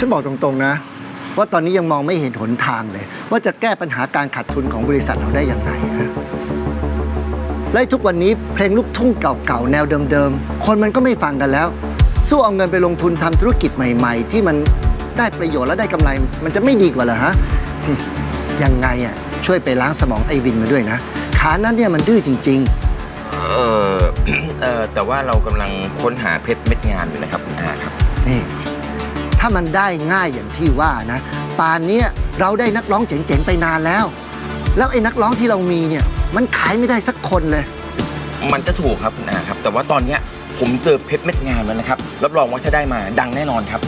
ฉันบอกตรงๆนะ ว่าตอนนี้ยังมองไม่เห็นหนทางเลย ว่าจะแก้ปัญหาการขาดทุนของบริษัทเราได้อย่างไรนะและทุกวันนี้เพลงลูกทุ่งเก่าๆ แนวเดิมๆ คนมันก็ไม่ฟังกันแล้ว สู้เอาเงินไปลงทุนทำธุรกิจใหม่ๆ ที่มันได้ประโยชน์และได้กำไร มันจะไม่ดีกว่าเหรอฮะ ยังไงอะช่วยไปล้างสมองไอ้วินมาด้วยนะ ขานั้นเนี่ยมันดื้อจริง ๆ เออ เออแต่ว่าเรากำลังค้นหาเพชรเม็ดงามอยู่นะครับคุณอาครับ นี่ ถ้ามันได้ง่ายอย่างที่ว่านะป่านเนี้ยเราได้นักร้องเจ๋งๆไปนานแล้ว แล้วไอ้นักร้องที่เรามีเนี่ย มันขายไม่ได้สักคนเลย มันจะถูกครับคุณอาครับ แต่ว่าตอนเนี้ยผมเจอเพชรเม็ดงามแล้วนะครับ รับรองว่าถ้าได้มาดังแน่นอนครับ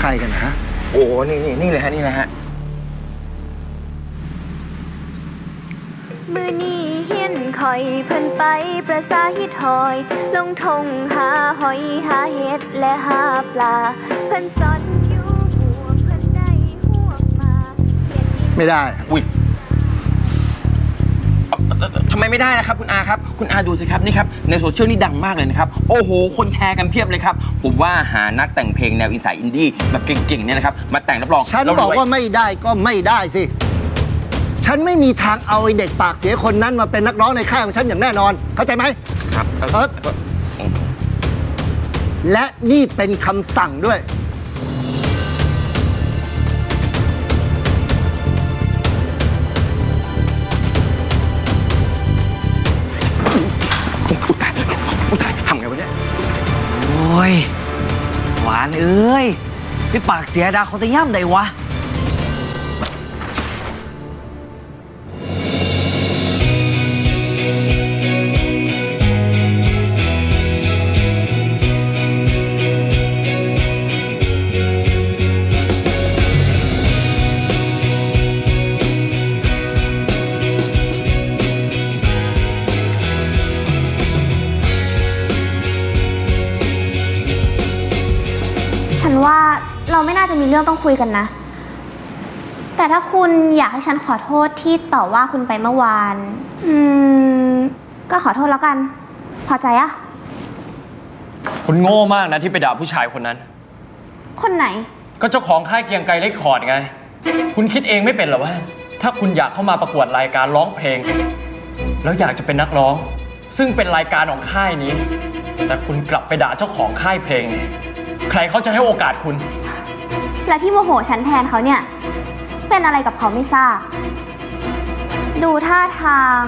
ใครกันนะฮะโอ้นี่นี่นี่เลยฮะนี่นะฮะ มือนี้ เฮียนคอยเพิ่นไปประสาฮิตหอย ลงทงหาหอยหาเห็ดและหาปลา เพิ่นสอนอยู่บัวเพิ่นได้หัวมาเขียนดินไม่ได้ อุ้ยเอ่อเอ่อทำไมไม่ได้นะครับ คุณอาครับ คุณอาดูสิครับนี่ครับในโซเชียลนี่ดังมากเลยนะครับ โอ้โห คนแชร์กันเพียบเลยครับ ผมว่าหานักแต่งเพลงแนวอีสานอินดี้แบบเก่งๆเนี่ยนะครับ มาแต่งรับรองฉันแล้วรยบอกว่าไม่ได้ก็ไม่ได้สิ ฉันไม่มีทางเอาไอ้เด็กปากเสียคนนั้นมาเป็นนักร้องในค่ายของฉันอย่างแน่นอน เข้าใจไหม ครับเอ่อและนี่เป็นคำสั่งด้วย อุยตายอุยตายทำไงวะเนี่ยโอ้ย หวานเอ้ยพี่ปากเสียดาเขาจะย่ำใดวะ ม่น่าจะมีเรื่องต้องคุยกันนะ แต่ถ้าคุณอยากให้ฉันขอโทษที่ต่อว่าคุณไปเมื่อวาน อืม ก็ขอโทษแล้วกัน พอใจอะคุณโง่มากนะที่ไปด่าผู้ชายคนนั้น คนไหน ก็เจ้าของค่ายเกรียงไกรเลคคอร์ดไง คุณคิดเองไม่เป็นเหรอว่าถ้าคุณอยากเข้ามาประกวดรายการร้องเพลง แล้วอยากจะเป็นนักร้อง ซึ่งเป็นรายการของค่ายนี้ แต่คุณกลับไปด่าเจ้าของค่ายเพลงเนี่ยใครเขาจะให้โอกาสคุณ และที่โมโหฉันแทนเขาเนี่ย เป็นอะไรกับเขาไม่ทราบ ดูท่าทาง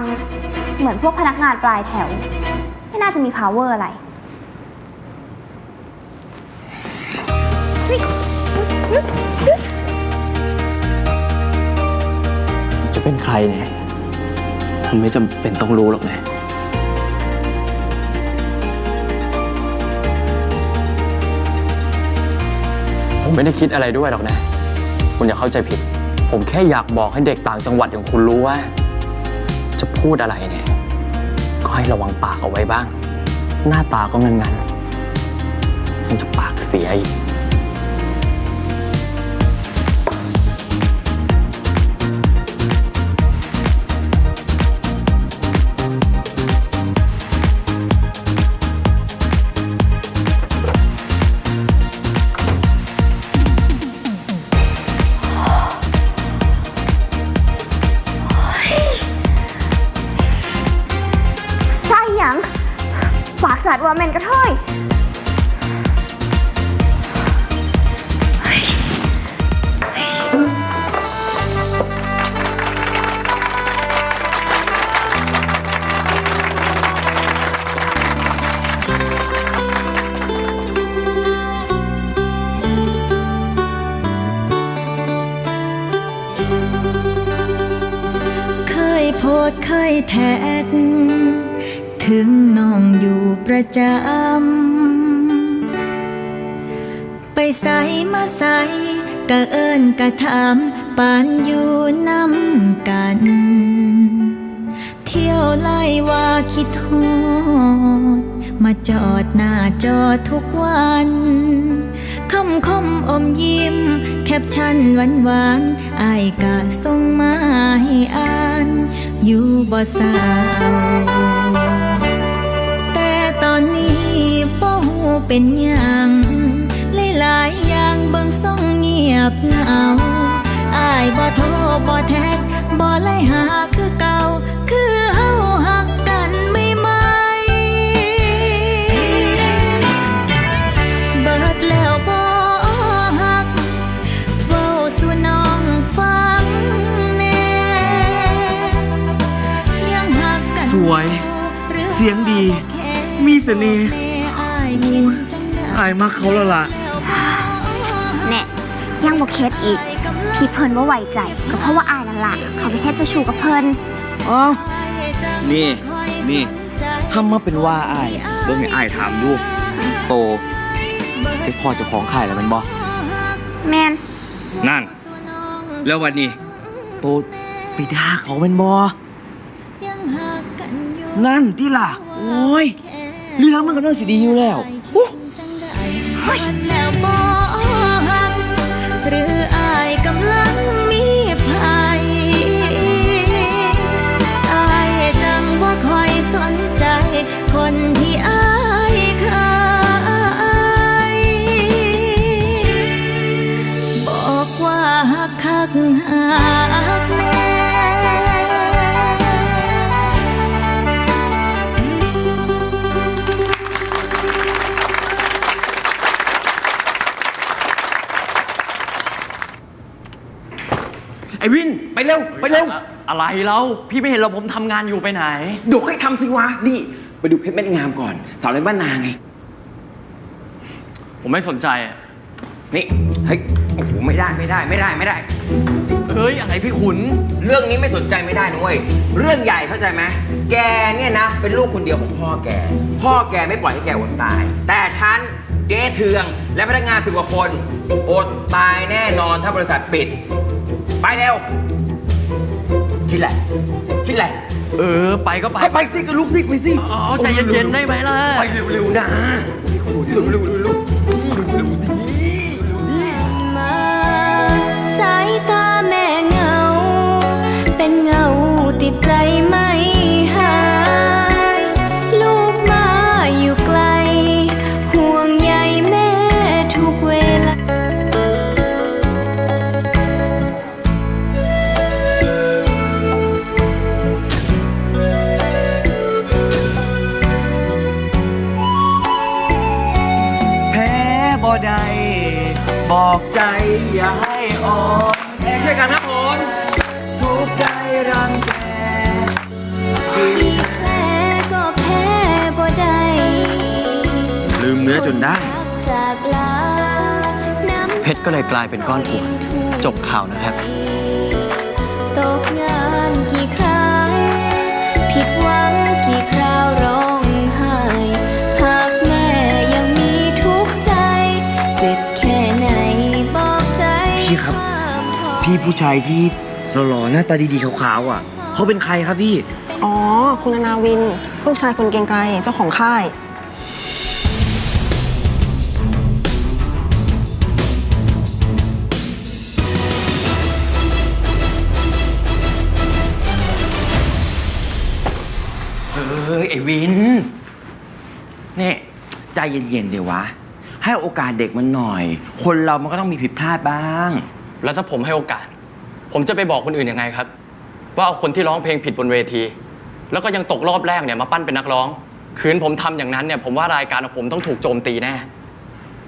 เหมือนพวกพนักงานปลายแถว ไม่น่าจะมี power อะไร จะเป็นใครเนี่ยทำไม่จำเป็นต้องรู้หรอกนะ ผมไม่ได้คิดอะไรด้วยหรอกนะ คุณอย่าเข้าใจผิด ผมแค่อยากบอกให้เด็กต่างจังหวัดอย่างคุณรู้ว่า จะพูดอะไรเนี่ย ก็ให้ระวังปากเอาไว้บ้าง หน้าตาก็งันๆยังจะปากเสียอีก็กถึงน้องอยู่ประจำ ไปใส่มาใส่กะเอิญกะถามปานอยู่น้ำกัน เที่ยวไล่ว่าคิดโทษมาจอดหน้าจอทุกวันคำคมอมยิ้ม แคปชั่นหวานหวานอายกะส่งมาให้อ่าน อยู่บ่สาวแต่ตอนนี้บ่ฮู้เป็นหยังเลยหลายอย่างเบิ่งส่งเงียบเหงาอายบ่โทรบ่แท็กบ่ไล่หาคือเก่า มีเสน่ห์อายมินจังได้อายมากเขาแล้วล่ะแน่ยังบอกเคสอีก ที่เพิ่นว่าไว้ใจ ก็เพราะว่าอายนั่นล่ะเขาไปแค่เจะชูกับเพิ่นอ๋อนี่ นี่ถ้ามาเป็นว่าอายเบิ่งให้อายถามดูโตไปพ่อเจ้าของขายแล้วแมันบ่แมนนั่น แล้ววันนี้ โตไปด่าเขาแมันบ่นั่นที่ล่ะ โอ้ย เรื่องมันกำลังสิดีอยู่แล้วอู้ เร็ว ไปเร็ว อะไรแล้ว พี่ไม่เห็นเราผมทำงานอยู่ไปไหน เดี๋ยวให้ทำสิวะ นี่ ไปดูเพชรเม็ดงามก่อน สาวในบ้านนาไง ผมไม่สนใจอะนี่ เฮ้ย โอ้โห ไม่ได้ ไม่ได้ ไม่ได้ ไม่ได้ เฮ้ยอะไรพี่ขุน เรื่องนี้ไม่สนใจไม่ได้นะเว้ย เรื่องใหญ่เข้าใจไหม แกเนี่ยนะ เป็นลูกคนเดียวของพ่อแก พ่อแกไม่ปล่อยให้แกอดตาย แต่ฉัน เจ๊เทือง และพนักงานสิบกว่าคน อดตายแน่นอนถ้าบริษัทปิด ไปเร็ว คิดแหละคิดแหละเออ ไปก็ไป ก็ไปสิก็ลุกสิไปสิอ๋อใจเย็นๆได้ไหมล่ะ ไปเร็วๆนะเร็วๆเร็วๆเร็วๆมาสายตาแม่เหงา เป็นเงาติดใจไม่หา นื้อจนได้จากลาน้ำเพชรก็เลยกลายเป็นก้อนกรวดจบข่าวนะครับ ตกงานกี่ครั้ง ผิดหวังกี่คราวร้องไห้ หากแม่ยังมีทุกข์ใจ เจ็บแค่ไหนบอกใจพี่ครับความพอพี่ผู้ชายที่หล่อๆหน้าตาดีๆขาวๆอะ เขาเป็นใครครับพี่ อ๋อ คุณอนาวิน ลูกชายคุณเกรียงไกรเจ้าของค่าย ไอ้วิน นี่ใจเย็นๆเดี๋ยววะ ให้โอกาสเด็กมันหน่อย คนเรามันก็ต้องมีผิดพลาดบ้าง แล้วถ้าผมให้โอกาส ผมจะไปบอกคนอื่นยังไงครับ ว่าเอาคนที่ร้องเพลงผิดบนเวที แล้วก็ยังตกรอบแรกเนี่ยมาปั้นเป็นนักร้อง คืนผมทำอย่างนั้นเนี่ย ผมว่ารายการของผมต้องถูกโจมตีแน่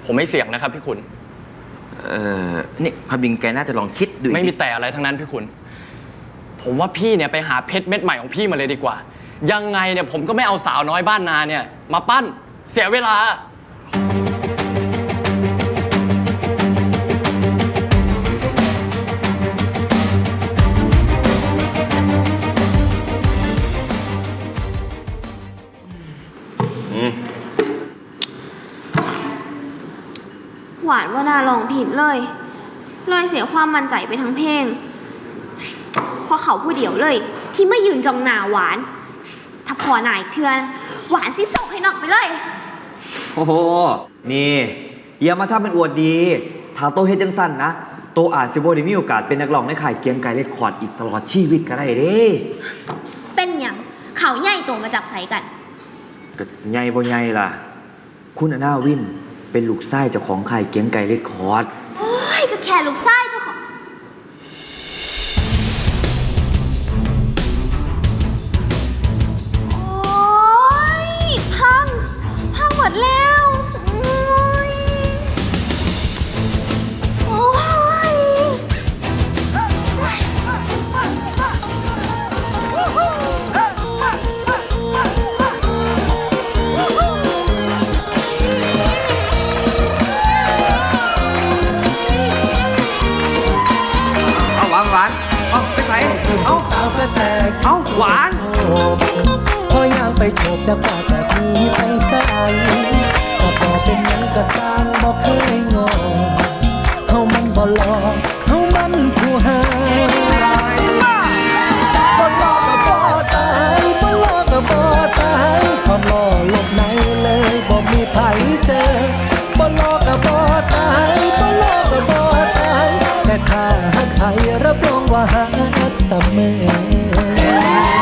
ผมไม่เสี่ยงนะครับพี่ขุนเออนี่ความจริงแกน่าจะลองคิดดูอีกไม่มีแต่อะไรทั้งนั้นพี่ขุนผมว่าพี่เนี่ยไปหาเพชรเม็ดใหม่ของพี่มาเลยดีกว่า ยังไงเนี่ยผมก็ไม่เอาสาวน้อยบ้านนาเนี่ย มาปั้นเสียเวลา หวานว่านาลองผิดเลย เลยเสียความมั่นใจไปทั้งเพลงเพราะเขาผู้เดียวเลย ที่ไม่ยืนจองหนาหวาน ถ้าพอหนายเทือน หวานสิส่งให้นอกไปเลย โอ้โห นี่อย่ามาทำเป็นอวดดี ถ้าโตเฮ็ดจังสั้นนะ โตอาจสิบ่ได้มีโอกาสเป็นนักร้องในข่ายเกียงไกรเรคคอร์ดอีกตลอดชีวิตก็ได้เด้เป็นอย่างเขาใหญ่ตัวมาจากใสกันก็ใหญ่บ่ใหญ่ล่ะ คุณอนาวินเป็นลูกไส้เจ้าของค่ายเกียงไก่เรคคอร์ดโอ้ยก็แค่ลูกไส้เจ้า จะปาแต่ทีไปใส่ก็พอเป็นยังกะสร้างบ่เคยงอเฮามันบ่หลอกเฮามันผู้หายบ่หลอกก็บ่ตายบ่หลอกก็บ่ตายความหล่อหลบในเลยบ่มีไผเจอบ่หลอกก็บ่ตายบ่หลอกก็บ่ตายแต่ถ้าหักไผรับรองว่าหักเสมอ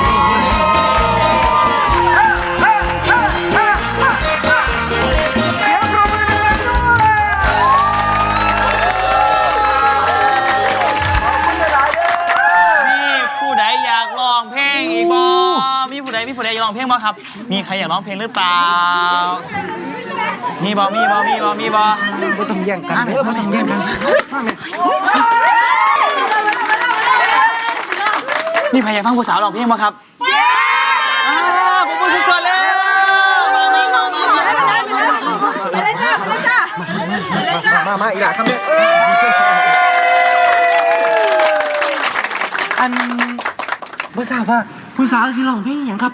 เพลงบ่ครับ มีใครอยากร้องเพลงหรือเปล่า มีบ่มีบ่มีบ่มีบ่บ่ต้องแย่งกันบ่ต้องแย่งกันมีใครอยากฟังผู้สาวร้องเพลงบ่ครับอ่าผมพูดสดๆเลยมามามามามามามาอีกหล่ะครับเนี่ยอันบ่ทราบว่าผู้สาวสิร้องเพลงอหย่างครับ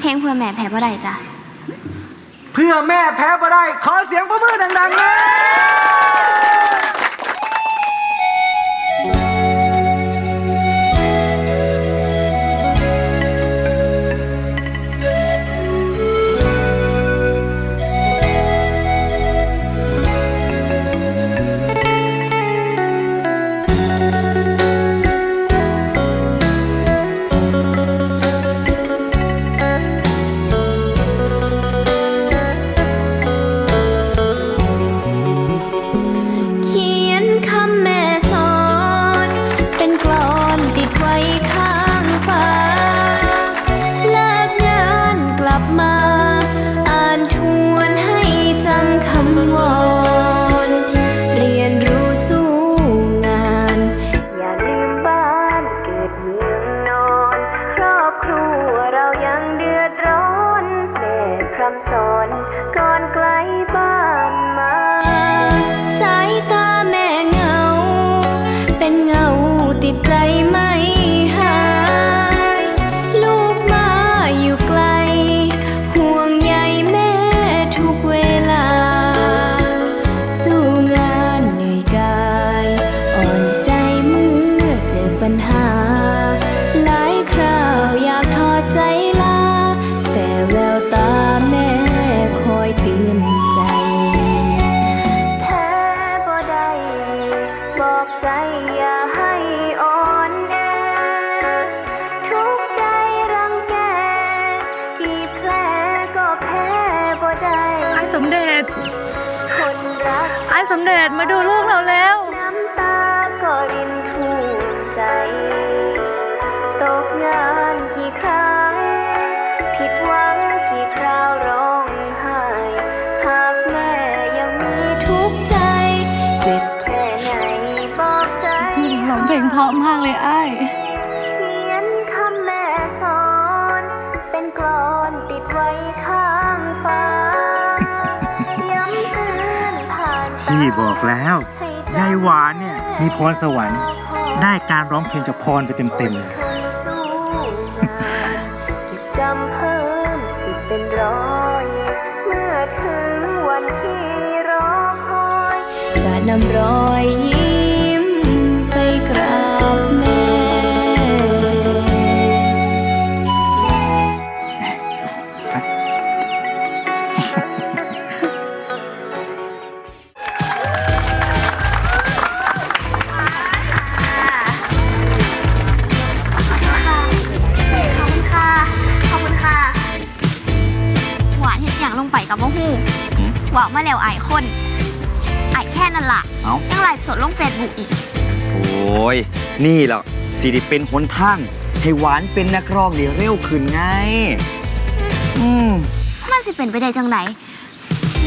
เพลงเพื่อแม่แพ้บ่ได้จ้ะ เพื่อแม่แพ้บ่ได้ ขอเสียงประมือดังๆนะ พี่บอกแล้วยายหวานเนี่ยมีพรสวรรค์ ได้การร้องเพลงจากพรไปเต็มๆเลยกิจกรรมเพิ่มสิบเป็นร้อย เมื่อถึงวันที่รอคอย จะนำรอยยิ้ม หวานเห็ดอยางลงไปกับมะฮูหืม หวานมาแล้วไอ้คนไอแค่นั่นล่ะ เอายังไลฟ์สดลงเฟซบุ๊กอีก โอ้ย นี่แหละสิริเป็นหนทาง ให้หวานเป็นนักร้องเดี๋เร็วขึ้นไง อืม สิเป็นไปได้จังไหน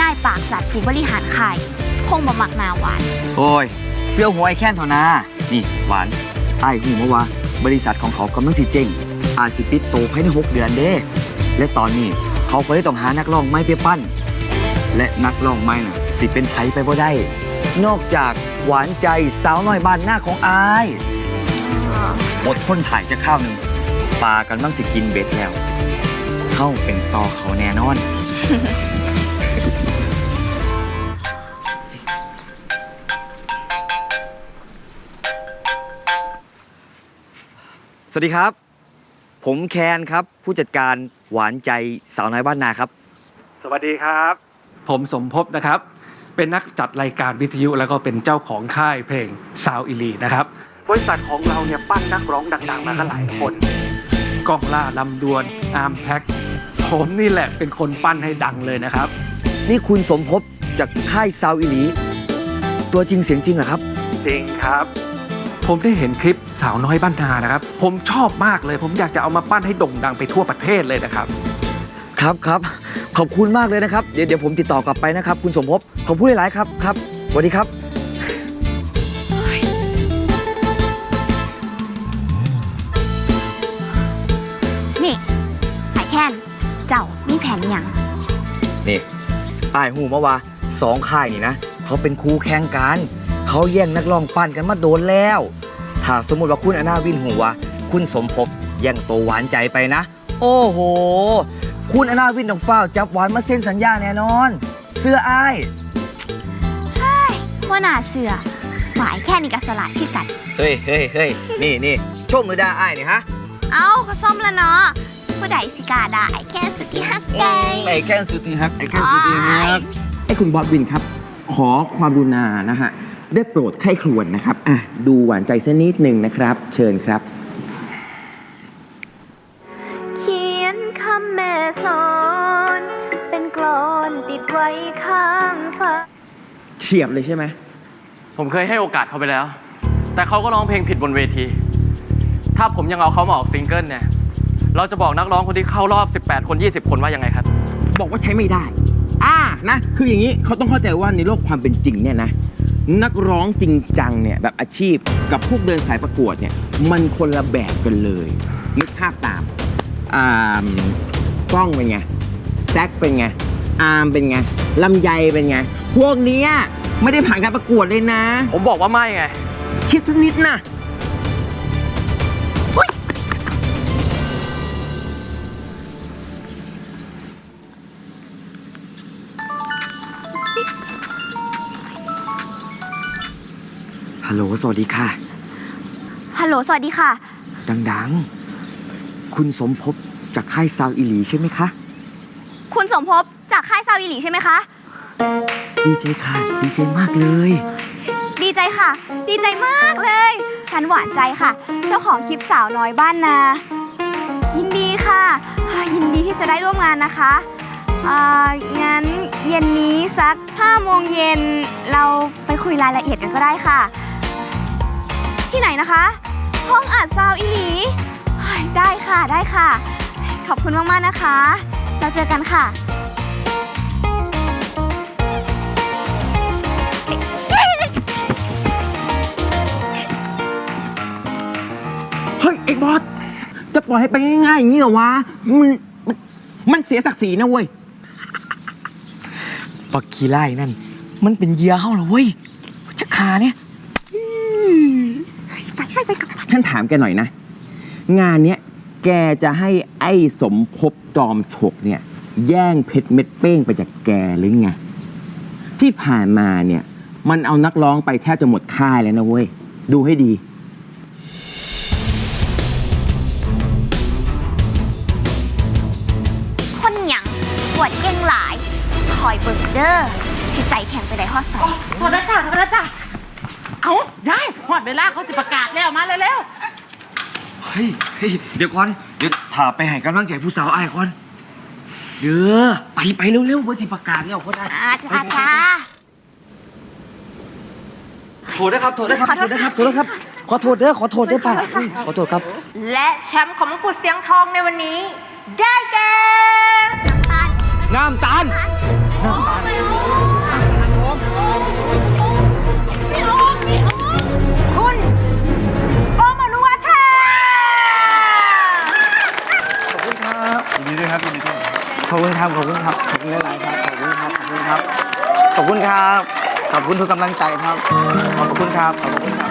นายปากจัดผู้บริหารขายคงบ่มักหนาหวาน โอ้ยเสื้อหัวไอ้แค่นเถอะนะนี่หวานไอ้ายหูมาว่า บริษัทของเขากำลังสิเจ๊งอาจสิปิดโตภายในหกเดือนเด้ และตอนนี้เขาก็ได้ต้องหานักร้องไม้ไปปั้น และนักร้องไม้น่ะ สิเป็นไผไปบ่ได้ นอกจากหวานใจสาวน้อยบ้านหน้าของอายอดทนถ่ายจะข้าวหนึ่งปลากันบ้างสิกินเบ็ดแล้ว เข้าเป็นต่อเขาแน่นอน สวัสดีครับ ผมแคนครับ ผู้จัดการหวานใจสาวน้อยบ้านนาครับ สวัสดีครับ ผมสมภพนะครับ เป็นนักจัดรายการวิทยุแล้วก็เป็นเจ้าของค่ายเพลงซาวอิลีนะครับ บริษัทของเราเนี่ยปั้นนักร้องดังๆมากันหลายคน ก้องล่าลำดวนอาร์มแท็ก ผมนี่แหละเป็นคนปั้นให้ดังเลยนะครับ นี่คุณสมภพจากค่ายซาวอิลีตัวจริงเสียงจริงเหรอครับ จริงครับ ผมได้เห็นคลิปสาวน้อยบ้านนานะครับ ผมชอบมากเลย ผมอยากจะเอามาปั้นให้โด่งดังไปทั่วประเทศเลยนะครับ ครับครับขอบคุณมากเลยนะครับ เดี๋ยวเดี๋ยวผมติดต่อกลับไปนะครับ คุณสมภพขอบคุณหลายๆครับครับสวัสดีครับ ป้ายหูมาว่าสองค่ายนี่นะ เขาเป็นคู่แข่งกัน เขาแย่งนักร้องปั้นกันมาโดนแล้ว ถ้าสมมติว่าคุณอนาวินหูว่า คุณสมภพแย่งตัวหวานใจไปนะ โอ้โห คุณอนาวินต้องเฝ้าวจับหวานมาเซ็นสัญญาแน่นอน เสื้ออ้ายว่าหนาเสือหวายแค่นี้กับสลัดคือกัน เฮ้ยเฮ้ยเฮ้ยนี่นี่ชมหรือด่าอ้ายนี่ฮะ เอ้าก็ส้มแล้วเนาะ ผู้ใดสิกล้าด่าไอ้แค่สุดที่ฮักไกไอ้แค่สุดที่ฮักไอ้แค่สุดที่ฮักไอ้คุณบอสวินครับ ขอความรุณานะฮะได้โปรดไข้ครวนนะครับอะดูหวานใจสักนิดหนึ่งนะครับ เชิญครับ เขียนคำแม่สอน เป็นกลอนติดไว้ข้างฟ้าเฉียบเลยใช่ไหมผมเคยให้โอกาสเขาไปแล้ว แต่เขาก็ร้องเพลงผิดบนเวที ถ้าผมยังเอาเขามาออกซิงเกิลเนี่ย เราจะบอกนักร้องคนที่เข้ารอบ 18 คน 20 คนว่ายังไงครับ บอกว่าใช้ไม่ได้ อ่านะ คืออย่างนี้เขาต้องเข้าใจว่าในโลกความเป็นจริงเนี่ยนะ นักร้องจริงจังเนี่ยแบบอาชีพกับพวกเดินสายประกวดเนี่ย มันคนละแบบกันเลยนึกภาพตาม อ่ากล้องเป็นไงแซกเป็นไง อาร์มเป็นไงลำไยเป็นไง พวกเนี้ยไม่ได้ผ่านการประกวดเลยนะ ผมบอกว่าไม่ไง คิดสักนิดนะ ลโหลสวัสดีค่ะ ฮัลโหล สวัสดีค่ะ ดังๆ คุณสมภพจากค่ายซาวอิลีใช่ไหมคะ คุณสมภพจากค่ายซาวิหลีใช่ไหมคะ ดีใจค่ะ ดีใจมากเลย ดีใจค่ะ ดีใจมากเลย ฉันหวานใจค่ะ เจ้าของคลิปสาวน้อยบ้านนา ยินดีค่ะอ่ายินดีที่จะได้ร่วมงานนะคะอ่างั้นเย็นนี้สัก5โมงเย็นเราไปคุยรายละเอียดกันก็ได้ค่ะ ที่ไหนนะคะ ห้องอัดซาวอีหลีเฮ้ยได้ค่ะได้ค่ะ ขอบคุณมาก ๆ นะคะ เราเจอกันค่ะ เฮ้ย ไอ้บอส จะปล่อยให้ไปง่ายๆอย่างนี้เหรอวะมันมันมันเสียศักดิ์ศรีนะเว้ยปักขี้ไล่นั่น มันเป็นเหยื่อเฮาเหรอเว้ยชักขาเนี่ย ฉันถามแกหน่อยนะ งานเนี้ยแกจะให้ไอ้สมภพจอมฉกเนี่ย แย่งเพชรเม็ดเป้งไปจากแกหรือไงที่ผ่านมาเนี่ย มันเอานักร้องไปแทบจะหมดค่ายแล้วนะเว้ย ดูให้ดี คนหยังปวดเก่งหลาย คอยเบิกเด้อสิใจแข็งไปได้ฮอดใส่พอแล้วจ้ะพอแล้วจ้ะ เอายายหอดเวลาเขาสิประกาศแล้วมาเร็วเฮ้ยเฮ้ยเดี๋ยวก่อน เดี๋ยวถาไปให้กำลังใจผู้สาวอ้ายก่อน เด้อ ไปไปเร็วๆว่าสิประกาศแล้วก็ได้อาจ้าจ้าโทษนะครับ โทษนะครับ โทษนะครับ โทษนะครับ ขอโทษเด้อ ขอโทษเด้อป้าอุ้ยขอโทษครับ และแชมป์ของมงกุฎเสียงทองในวันนี้ ได้แก่ น้ำตาลคุณ ครับ ขอบคุณครับ ขอบคุณหลายๆครับ ขอบคุณครับ ขอบคุณครับ ขอบคุณครับ ขอบคุณทุกกำลังใจครับ ขอบคุณครับ ขอบคุณครับ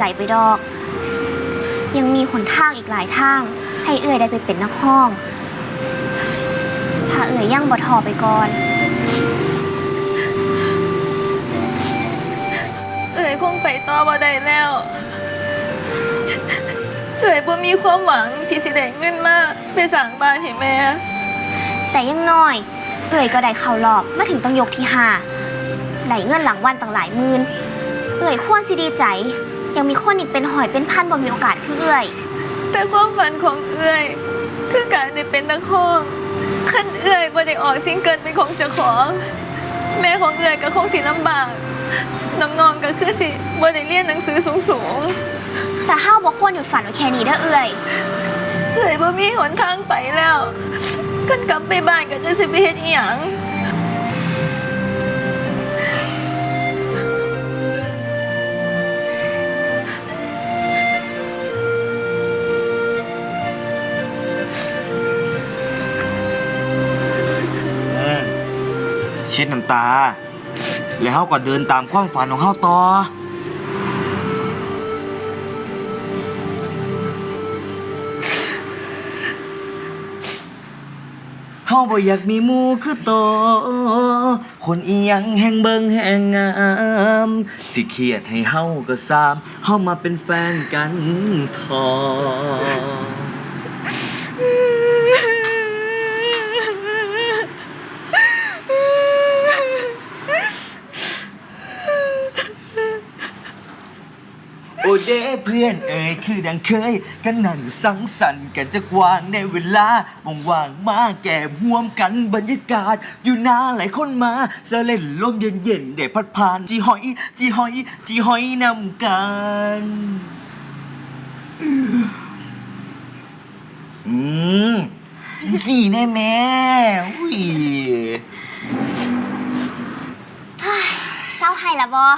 ใจไปดอก ยังมีหนทางอีกหลายทาง ให้เอื้อยได้ไปเป็นนักห้อง ถ้าเอื้อยยังบ่ทอไปก่อน เอ๋ยคงไปต่อบ่ได้แล้ว เอ๋ยบ่มีความหวังที่สิได้เงินมาไปสร้างบ้านให้แม่ แต่ยังน้อย เอื้อยก็ได้เข้ารอบมาถึงต้องยกที่ห้าไหลเงินหลังวันต่างหลายหมื่นเอื้อยควรสิดีใจ ยังมีคนอีกเป็นหอยเป็นพันบ่มีโอกาสคือเอื้อย แต่ความฝันของเอื้อย คือการได้เป็นนักร้องคันเอื้อยบ่ได้ออกซิงเกิลเป็นของเจ้าของ แม่ของเอื้อยก็คงสิลำบากน้องๆก็คือสิบ่ได้เรียนหนังสือสูงแต่ห้าวบ่ควรหยุดฝันไว้แค่นี้เด้อเอื้อยๆเอื้อยบ่มีหนทางไปแล้วคันกลับไปบ้านก็จะสิไปเฮ็ดอีหยัง ช็ดน้ำตา แล้วเขาก็เดินตามความฝันของเขาต่อ เฮาบ่อยากมีหมู่คือโต คนอีหยังแห่งเบิงแห่งงาม สิเครียดให้เฮาก็สาม เฮามาเป็นแฟนกันทอ เดเพื่อนเอ่ยคือดังเคยกันนั่งสังสรรค์กันจักวางในเวลาว่างๆมาแก่ห่วมกันบรรยากาศ อยู่นาหลายคนมาสะเล่นลมเย็นๆได้พัดผ่านจีหอยจีหอยจีหอยนำกันอืมสี่แน่แม่อุ้ยเศร้าให้ละบอ